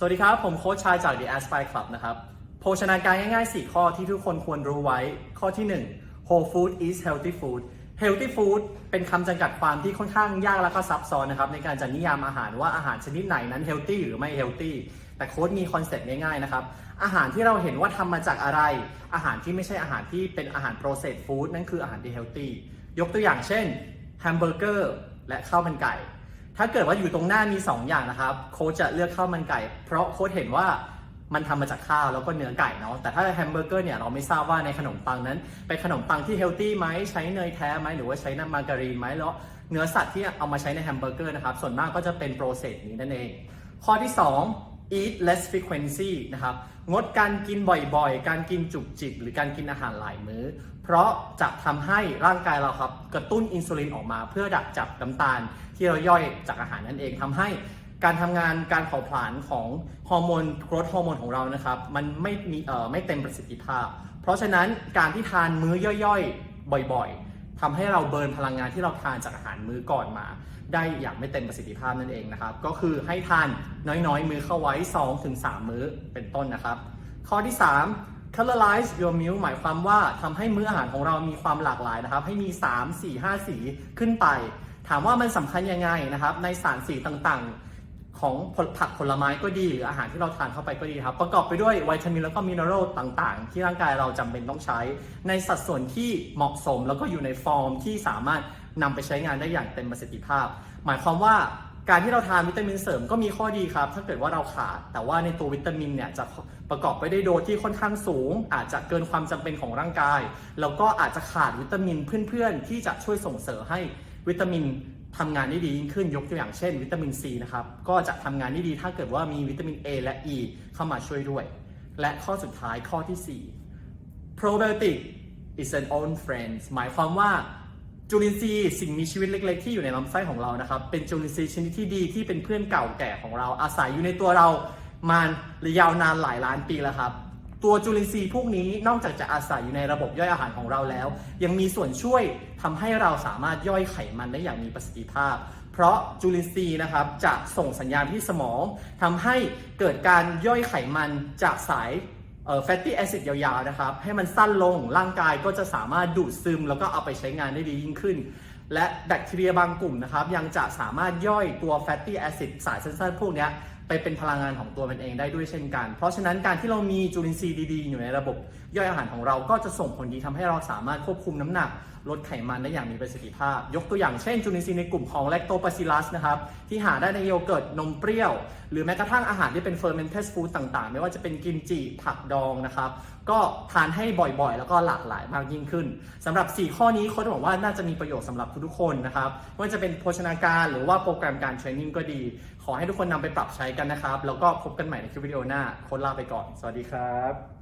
สวัสดีครับ ผมโค้ชชายจาก The Aspire Club นะครับ โภชนาการง่ายๆ 4 ข้อที่ทุกคนควรรู้ไว้ ข้อที่ 1 whole food is healthy food healthy food เป็นคำจำกัดความที่ค่อนข้างยากและก็ซับซ้อนนะครับในการจะนิยามอาหารว่าอาหารชนิดไหนนั้น healthy หรือไม่ healthy แต่โค้ชมีคอนเซ็ปต์ง่ายๆนะครับ อาหารที่เราเห็นว่าทำมาจากอะไร อาหารที่ไม่ใช่อาหารที่เป็นอาหาร processed food นั่นคืออาหารที่ healthy ยกตัวอย่างเช่นแฮมเบอร์เกอร์และข้าวมันไก่ ถ้าเกิดว่าอยู่ตรงหน้ามี 2 อย่างนะครับ โค้ชจะเลือกข้าวมันไก่ เพราะโค้ชเห็นว่ามันทำมาจากข้าวแล้วก็เนื้อไก่เนาะ แต่ถ้าแฮมเบอร์เกอร์เนี่ยเราไม่ทราบว่าในขนมปังนั้น เป็นขนมปังที่เฮลตี้ไหมใช้เนยแท้ไหมหรือว่าใช้น้ำมาการีนไหมแล้วเนื้อสัตว์ที่เอามาใช้ในแฮมเบอร์เกอร์นะครับส่วนมากก็จะเป็นโปรเซสนี้นั่นเอง ข้อที่ 2 eat less frequency นะครับ งดการกินบ่อยๆ การกินจุกจิก หรือการกินอาหารหลายมื้อ เพราะจะทำให้ร่างกายเราครับ กระตุ้นอินซูลินออกมาเพื่อดักจับน้ำตาลที่เราย่อยจากอาหารนั่นเองทำให้การทำงานการเผาผลาญของฮอร์โมนโกรทฮอร์โมนของเรานะครับ มันไม่มีเอ่อไม่เต็มประสิทธิภาพ เพราะฉะนั้นการที่ทานมื้อย่อยๆ บ่อยๆ ทำให้เราเบิร์นพลังงานที่เราทานจากอาหารมื้อก่อนมา ได้อย่างไม่เต็มประสิทธิภาพนั่นเองนะครับ ก็คือให้ทานน้อยๆ มื้อเข้าไว้ 2-3 มื้อเป็นต้นนะครับ ข้อที่ 3 colorize your meal หมายความว่าทำให้มื้ออาหารของเรามีความหลากหลายนะครับ ให้มี 3 4 5 สีขึ้นไป ถามว่ามันสำคัญยังไงนะครับ ในสารสีต่างๆ ของผักผลไม้ก็ดีหรืออาหารที่เราทานเข้าไปก็ดีครับ ประกอบไปด้วยวิตามินแล้วก็มินเนอรัลต่างๆ ที่ร่างกายเราจำเป็นต้องใช้ ในสัดส่วนที่เหมาะสมแล้วก็อยู่ในฟอร์มที่สามารถนำไปใช้งานได้อย่างเต็มประสิทธิภาพ หมายความว่าการที่เราทานวิตามินเสริมก็มีข้อดีครับ ถ้าเกิดว่าเราขาด แต่ว่าในตัววิตามินเนี่ยจะประกอบไปด้วยโดสที่ค่อนข้างสูง อาจจะเกินความจำเป็นของร่างกาย แล้วก็อาจจะขาดวิตามินเพื่อนๆ ที่จะช่วยส่งเสริมให้วิตามิน ทำงานได้ดียิ่งขึ้นยกตัวอย่างเช่น วิตามินซีนะครับก็จะทำงานได้ดีถ้าเกิดว่ามีวิตามิน A และ E เข้ามาช่วยด้วย และข้อสุดท้ายข้อที่ 4 probiotic is an old friend หมายความว่าจุลินทรีย์สิ่งมีชีวิตเล็ก ๆ ที่อยู่ในลำไส้ของเรานะครับ เป็นจุลินทรีย์ชนิดที่ดีที่เป็นเพื่อนเก่าแก่ของเราอาศัยอยู่ในตัวเรามาระยาวนานหลายล้านปีแล้วครับ ตัวจุลินทรีย์พวกนี้นอกจากจะอาศัยอยู่ในระบบย่อยอาหารของเราแล้ว ยังมีส่วนช่วยทำให้เราสามารถย่อยไขมันได้อย่างมีประสิทธิภาพ เพราะจุลินทรีย์นะครับจะส่งสัญญาณที่สมองทำให้เกิดการย่อยไขมันจากสายแฟตตี้แอซิดยาวๆนะครับให้มันสั้นลงร่างกายก็จะสามารถดูดซึม แล้วก็เอาไปใช้งานได้ดียิ่งขึ้น และแบคทีเรียบางกลุ่มนะครับยังจะสามารถย่อยตัวแฟตตี้แอซิดสายสั้นๆ พวกเนี้ย ไปเป็นพลังงานของตัวมันเองได้ด้วยเช่นกัน เพราะฉะนั้นการที่เรามีจุลินทรีย์ดีๆ อยู่ในระบบย่อยอาหารของเราก็จะส่งผลดีทำให้เราสามารถควบคุมน้ำหนัก ลดไขมันได้อย่างมีประสิทธิภาพ ยกตัวอย่างเช่นจุลินทรีย์ในกลุ่มของแลคโต b a c i l l u s นะครับที่หาได้ในโยเกิร์ตนมเปรี้ยว หรือแม้กระทั่งอาหารที่เป็น fermented food ต่างๆ ไม่ว่าจะเป็นกิมจิผักดองนะครับก็ทานให้บ่อยๆ แล้วก็หลากหลายมากยิ่งขึ้นสำหรับ 4 ข้อนี้โค้ชบอกว่าน่าจะมีประโยชน์สำหรับทุกๆคนนะครับไม่ว่าจะเป็นโภชนาการหรือว่าโปรแกรมการเทรนนิ่งก็ดี ขอให้ทุกคนนำไปปรับใช้กันนะครับ แล้วก็พบกันใหม่ในคลิปวิดีโอหน้าโค้ชลาไปก่อน สวัสดีครับ